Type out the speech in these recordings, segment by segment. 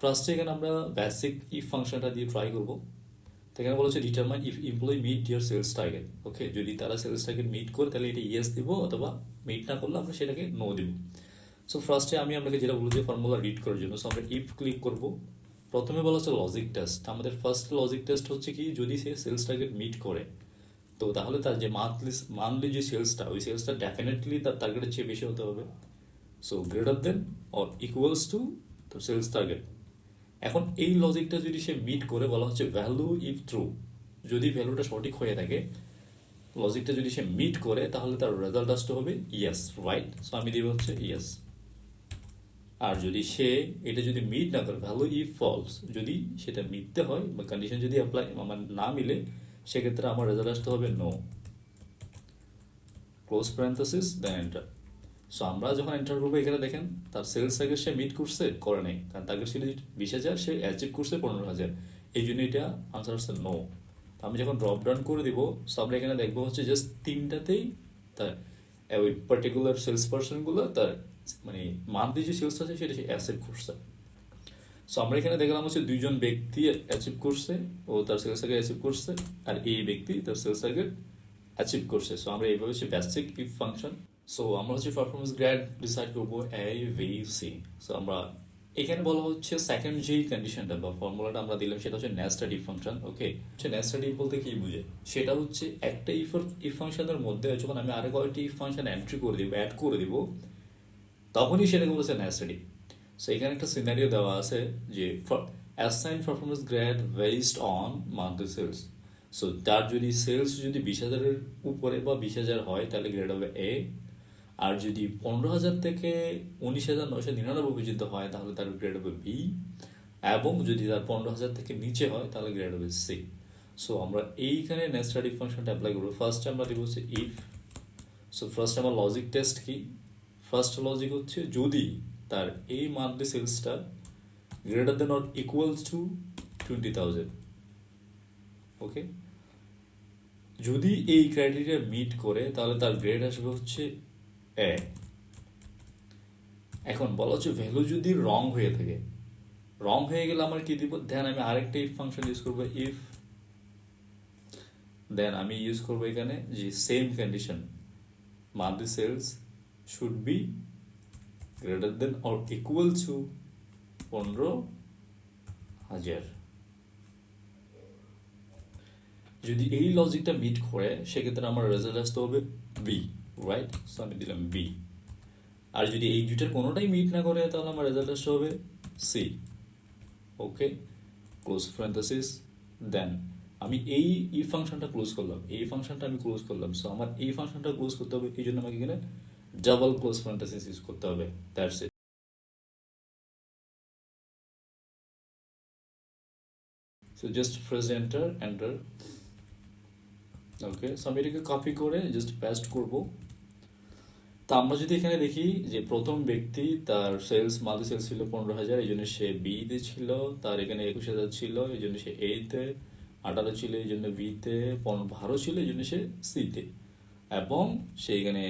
ফার্স্টে এখানে আমরা বেসিক ইফ ফাংশনটা দিয়ে ট্রাই করব। এখানে বলা হচ্ছে determine if employee meet year sales target okay যদি তারা সেলস টার্গেট মিট করে, তাহলে এটা ইয়েস দিব অথবা মিট না করলে আমরা সেটাকে নো দিব। সো ফার্স্টে আমি আপনাকে যেটা বলব যে ফর্মুলা রিড করার জন্য। সো আমরা ইফ ক্লিক করব। প্রথমে বলা হচ্ছে লজিক টেস্ট আমাদের ফার্স্ট লজিক টেস্ট হচ্ছে কি, যদি সে সেলস টার্গেট মিট করে, তো তাহলে তার যে মান্থলি মান্থলি যে সেলসটা ওই সেলসটা ডেফিনেটলি তার টার্গেটের চেয়ে বেশি হতে হবে। So greater than or equals to তো সেলস টার্গেট এখন এই লজিকটা যদি সে মিট করে বলা হচ্ছে ভ্যালু ইফ ট্রু যদি ভ্যালুটা সঠিক হয়ে থাকে লজিকটা যদি সে মিট করে, তাহলে তার রেজাল্ট আসতে হবে ইয়েস রাইট সো আমি দিব হচ্ছে ইয়েস আর যদি সে এটা যদি মিট না করে ভ্যালু ইফ ফলস যদি সেটা মিটতে হয় বা কন্ডিশন যদি অ্যাপ্লাই আমার না মিলে, সেক্ষেত্রে আমার রেজাল্ট আসতে হবে no close parenthesis then enter so আমরা যখন এন্টার করব এখানে দেখেন, তার সেলস টার্গেট সে মিট করছে, করে নেই। কারণ টার্গেট ছিল বিশ হাজার, সে অ্যাচিভ করছে পনেরো হাজার। এই জন্য এটা আনসার হচ্ছে নো আমি যখন ড্রপ ডাউন করে দিব সো আমরা এখানে দেখব হচ্ছে জাস্ট তিনটাতেই তার, ওই পার্টিকুলার সেলস পার্সনগুলো তার মানে মান্থলি যে সেলস আছে, সেটা সে অ্যাসেপ্ট করছে। সো আমরা এখানে দেখলাম হচ্ছে দুইজন ব্যক্তি অ্যাচিভ করছে, ও তার সেলস টার্গেট অ্যাচিভ করছে, আর এই ব্যক্তি তার সেলস টার্গেট অ্যাচিভ করছে। সো আমরা এইভাবে হচ্ছে বেসিক ইফ ফাংশন সো আমরা হচ্ছে পারফরমেন্স গ্রেড ডিসাইড করব এ ভি সি সো আমরা এখানে বলা হচ্ছে সেকেন্ড যেই কন্ডিশনটা বা ফর্মুলাটা আমরা দিলাম, সেটা হচ্ছে নেস্টেড ইফ ফাংশন ওকে হচ্ছে নেস্টেড ইফ বলতে কি বুঝে? সেটা হচ্ছে একটা ইফ ইফ ফাংশনের মধ্যে যখন আমি আরও কয়েকটি ইফ ফাংশন এন্ট্রি করে দিব অ্যাড করে দিব, তখনই সেটাকে বলেছে নেস্টেড ইফ সো এখানে একটা সিনারিও দেওয়া আছে যে assign performance grade based on monthly sales so তার যদি সেলস যদি বিশ হাজারের উপরে বা বিশ হাজার হয়, তাহলে গ্রেড হবে এ আর যদি পনেরো হাজার থেকে উনিশ হাজার নয়শো নিরানব্বই পর্যন্ত হয়, তাহলে তার গ্রেড হবে বি এবং যদি তার পনেরো হাজার থেকে নিচে হয়, তাহলে গ্রেড হবে সি সো আমরা এইখানে নেস্টার ইফ ফাংশনটা অ্যাপ্লাই করব। ফার্স্ট আমরা দিব হচ্ছে ইফ সো ফার্স্ট আমার লজিক টেস্ট কি? ফার্স্ট লজিক হচ্ছে যদি তার এই monthly সেলসটা greater than or equals to twenty thousand okay যদি এই ক্রাইটেরিয়া মিট করে, তাহলে তার গ্রেড আসবে হচ্ছে এ, এখন বলা হচ্ছে ভ্যালু যদি রং হয়ে থাকে রং হয়ে গেলে আমার কি দিব? দেন আমি আরেকটা ইফ ফাংশন ইউজ করব ইফ দেন আমি ইউজ করব এখানে যে same condition monthly sales should be greater than or equal to পনেরো হাজার। যদি এই লজিকটা মিট করে, সেক্ষেত্রে আমার রেজাল্ট আসতে হবে বি রাইট সো আমি দিলাম বি আর যদি এই দুইটার কোনোটাই মিট না করে, তাহলে আমার রেজাল্ট আসতে হবে C okay close parenthesis then আমি এই ই ফাংশনটা ক্লোজ করলাম। এই ফাংশনটা আমি ক্লোজ করলাম। সো আমার এই ফাংশনটা ক্লোজ করতে হবে। এই জন্য আমাকে এখানে ডাবল ক্লোজ প্যারেন্থেসিস ইউজ করতে হবে। That's it so just press enter enter okay so আমি এটাকে কপি করে জাস্ট পেস্ট করব। তা আমরা যদি এখানে দেখি যে প্রথম ব্যক্তি তার সেলস মাল্টি সেলস ছিল পনেরো হাজার, এই জন্য সে বিতে ছিল, তার এখানে একুশ হাজার ছিল, এই জন্য সে এইতে আঠারো ছিল, এই জন্য বিতে পনেরো বারো ছিল, এই জন্য সে সিতে এবং সে এখানে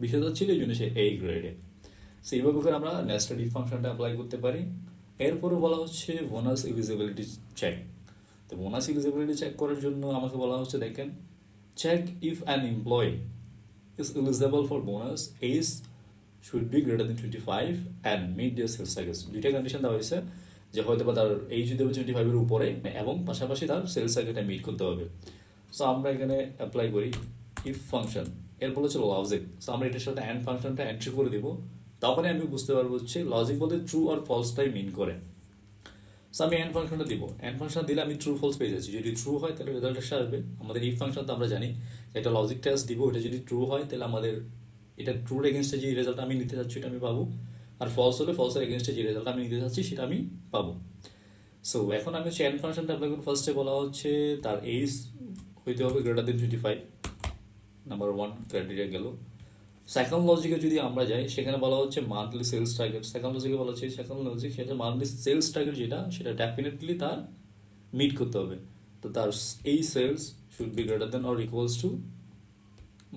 বিশ হাজার ছিল, এই জন্য সে এই গ্রেডে সো এইভাবে করে আমরা ইফ ফাংশনটা অ্যাপ্লাই করতে পারি। এরপরে বলা হচ্ছে বোনাস ইলিজিবিলিটি চেক তো বোনাস ইলিজিবিলিটি চেক করার জন্য আমাকে বলা হচ্ছে, দেখেন check if an employee eligible for bonus age should be greater than twenty five and mid year sales targets দুইটা কন্ডিশন দেওয়া হয়েছে যে হয়তো বা তার এইচ যদি টোয়েন্টি ফাইভের উপরে, এবং পাশাপাশি তার সেলস টার্গেটটা মিট করতে হবে। সো আমরা এখানে অ্যাপ্লাই করি ইফ ফাংশন এরপর হচ্ছে লজিক সো আমরা এটার সাথে অ্যান্ড ফাংশনটা এন্ট্রি করে দিব। তখনই আমি বুঝতে পারব হচ্ছে লজিক বলতে ট্রু আর ফলসটাই মিন করে। সো আমি এন্ড ফাংশনটা দিব। এন্ড ফাংশন দিলে আমি ট্রু ফলস পেয়ে যাচ্ছি। যদি ট্রু হয়, তাহলে রেজাল্ট আসবে আমাদের ইফ ফাংশন তো আমরা জানি এটা লজিক টেস্ট দিব এটা যদি ট্রু হয়, তাহলে আমাদের এটা ট্রুর এগেনস্টে যে রেজাল্ট আমি নিতে চাচ্ছি এটা আমি পাবো। আর ফলস হলে ফলসের এগেনস্টে যে রেজাল্ট আমি নিতে চাচ্ছি, সেটা আমি পাবো। সো এখন আমি হচ্ছে এন্ড ফাংশনটা করি ফার্স্টে বলা হচ্ছে, তার এইজ হইতে হবে greater than twenty five number one criteria গেল। সেকেন্ড লজিকে যদি আমরা যাই, সেখানে বলা হচ্ছে মান্থলি সেলস টার্গেট সেকেন্ড লজিকে বলা হচ্ছে লজিক সেটা মান্থলি সেলস টার্গেট যেটা, সেটা ডেফিনেটলি তার মিট করতে হবে। তো তার এই sales should be greater than or equals to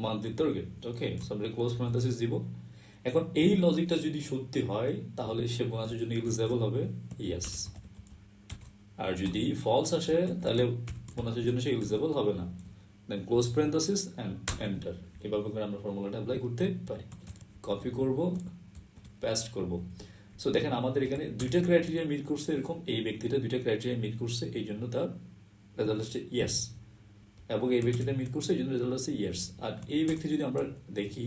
monthly target okay so আমরা ক্লোজ প্যারেন্থেসিস দিব। এখন এই লজিকটা যদি সত্যি হয়, তাহলে সে বোনাসের জন্য ইলিজেবল হবে ইয়েস আর যদি ফলস আসে, তাহলে বোনাসের জন্য সে ইলিজেবল হবে না। Then close parenthesis and enter এভাবে করে আমরা ফর্মুলাটা অ্যাপ্লাই করতে পারি। কপি করব পেস্ট করব। সো দেখেন আমাদের এখানে দুইটা ক্রাইটেরিয়া মিট করছে এরকম, এই ব্যক্তিটা দুইটা ক্রাইটেরিয়া মিট করছে, এই জন্য তার রেজাল্ট হচ্ছে ইয়েস এবং এই ব্যক্তিটা মিট করছে, এই জন্য রেজাল্ট হচ্ছে ইয়েস আর এই ব্যক্তি যদি আমরা দেখি,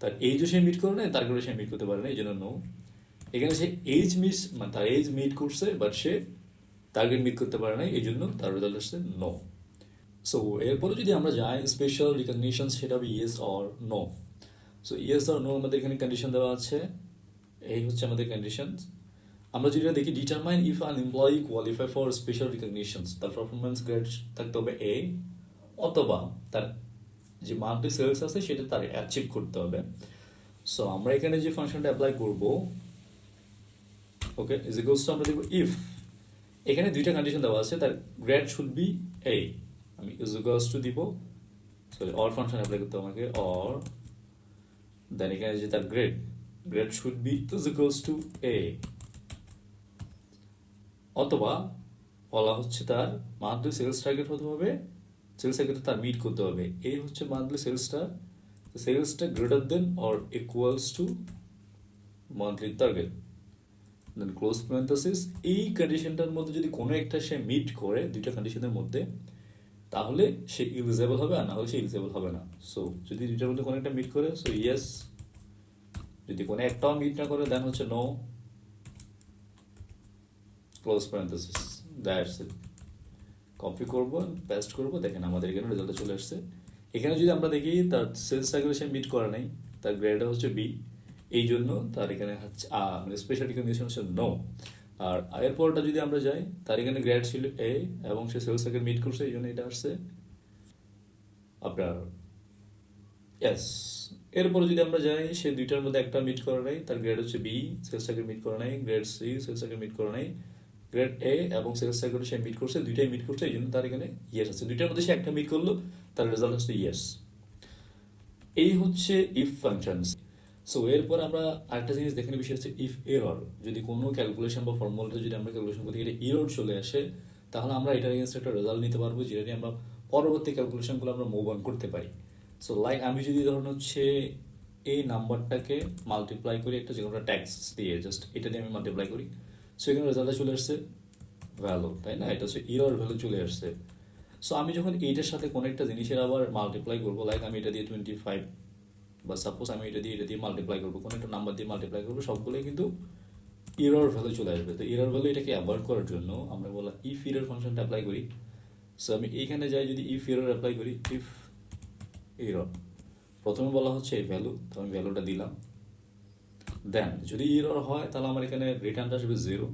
তার এইজও সে মিট করে নেয় তার করে সে মিট করতে পারে না, এই জন্য নো এখানে সে এইজ মিস মানে তার এইজ মিট করছে বাট সে টার্গেট মিট করতে পারে না এই জন্য তার রেজাল্ট হচ্ছে নো সো এরপরে যদি আমরা যাই স্পেশাল রিকগনিশন সেটা হবে yes or no so yes or no আমাদের এখানে কন্ডিশন দেওয়া আছে। এই হচ্ছে আমাদের কন্ডিশন আমরা যেটা দেখি determine if an employee qualify for special recognitions তার পারফরমেন্স গ্রেড থাকতে হবে এ অথবা তার যে মান্থলি সেলস আছে, সেটা তার অ্যাচিভ করতে হবে। সো আমরা এখানে যে ফাংশনটা অ্যাপ্লাই করব ওকে ইজ ইকুয়ালস আমরা দেখব ইফ এখানে দুইটা কন্ডিশন দেওয়া আছে, তার গ্রেড শুড বি এ আমি ইজ টু দিব সরি অর ফাংশন অ্যাপ্লাই করতে আমাকে অর দেন এখানে যে তার grade grade should be is equals to A অথবা বলা হচ্ছে তার মান্থলি সেলস টার্গেট হতে হবে সেলস টার্গেট তার মিট করতে হবে। এই হচ্ছে মান্থলি সেলসটা সেলসটা greater than or equals to monthly target then close parenthesis এই কন্ডিশনটার মধ্যে যদি কোনো একটা সে মিট করে, দুইটা কন্ডিশনের মধ্যে তাহলে সে ইলিজেবল হবে আর না হলে সে ইলিজেবল হবে না। সো যদি দুইটার মধ্যে কোনো একটা মিট করে সো ইয়েস যদি কোনো একটাও মিট না করে দেন হচ্ছে no close parenthesis that's it copy করব পেস্ট করব, দেখেন আমাদের এখানে রেজাল্টটা চলে আসছে। এখানে যদি আমরা দেখি, তার সেলস সাইকেল সে মিট করে নাই, তার গ্রেড হচ্ছে বি এই জন্য তার এখানে হচ্ছে মানে স্পেশাল রিকগনিশন হচ্ছে নো আর এরপরটা যদি আমরা যাই, তার এখানে গ্রেড ছিল এ এবং সে সেলস সাইকেল মিট করছে, এই জন্য এটা আসছে আপনার এস এরপরে যদি আমরা যাই, সে দুইটার মধ্যে একটা মিট করে নাই, তার গ্রেড হচ্ছে বি সেলস সাইকেল মিট করে নাই grade C sales cycle meet করে নাই গ্রেড এ এবং সেলস সাইকেল সে মিট করছে, দুইটাই মিট করছে, এই জন্য তার এখানে ইয়েস আছে। দুইটার মধ্যে সে একটা মিট করল, তার রেজাল্ট হচ্ছে ইয়েস এই হচ্ছে ইফ ফাংশনস সো এরপর আমরা আরেকটা জিনিস দেখার বিষয় হচ্ছে ইফ এরর যদি কোনো ক্যালকুলেশন বা ফর্মুলাটা যদি আমরা ক্যালকুলেশন করি এটা এরর চলে আসে, তাহলে আমরা এটার এগেনস্ট একটা রেজাল্ট নিতে পারব, যেটা নিয়ে আমরা পরবর্তী ক্যালকুলেশনগুলো আমরা মুভ অন করতে পারি। সো লাইক আমি যদি ধরুন হচ্ছে এই নাম্বারটাকে মাল্টিপ্লাই করি, একটা যে কোনো ট্যাক্স দিয়ে জাস্ট এটা দিয়ে আমি মাল্টিপ্লাই করি। সো এখানে রেজাল্টটা চলে আসছে ভ্যালু তাই না? এটা হচ্ছে ইরর ভ্যালু চলে আসছে। সো আমি যখন এইটার সাথে কোনো একটা জিনিসের আবার মাল্টিপ্লাই করব লাইক আমি এটা দিয়ে টোয়েন্টি ফাইভ বা সাপোজ আমি এটা দিয়ে এটা দিয়ে মাল্টিপ্লাই করব, কোনো একটা নাম্বার দিয়ে মাল্টিপ্লাই করব, সবগুলোই কিন্তু ইরর ভ্যালু চলে আসবে। তো ইরর ভ্যালু এটাকে অ্যাভয়েড করার জন্য আমরা বললাম ইফ ইরর ফাংশনটা অ্যাপ্লাই করি। সো আমি এইখানে যাই, যদি ইফ ইরর অ্যাপ্লাই করি ইফ ইরর প্রথমে বলা হচ্ছে এই ভ্যালু তো আমি ভ্যালুটা দিলাম। দেন যদি ইরর হয়, তাহলে আমার এখানে রিটার্নটা আসবে জিরো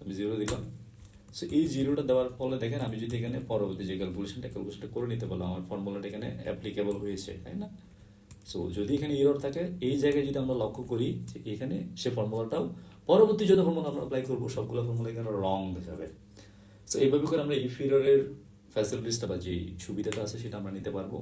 আমি জিরো দিলাম। সো এই জিরোটা দেওয়ার ফলে দেখেন, আমি যদি এখানে পরবর্তী যে ক্যালকুলেশনটা ক্যালকুলেশনটা করে নিতে পারলাম, আমার ফর্মুলাটা এখানে অ্যাপ্লিকেবল হয়েছে, তাই না? সো যদি এখানে ইরর থাকে, এই জায়গায় যদি আমরা লক্ষ্য করি যে এখানে সে ফর্মুলাটাও পরবর্তী যত ফর্মুলা আমরা অ্যাপ্লাই করব, সবগুলো ফর্মুলা এখানে রং দেখাবে সো এইভাবে করে আমরা ইফ ইররের ফ্যাসিলিটিসটা বা যে সুবিধাটা আছে সেটা আমরা নিতে পারব।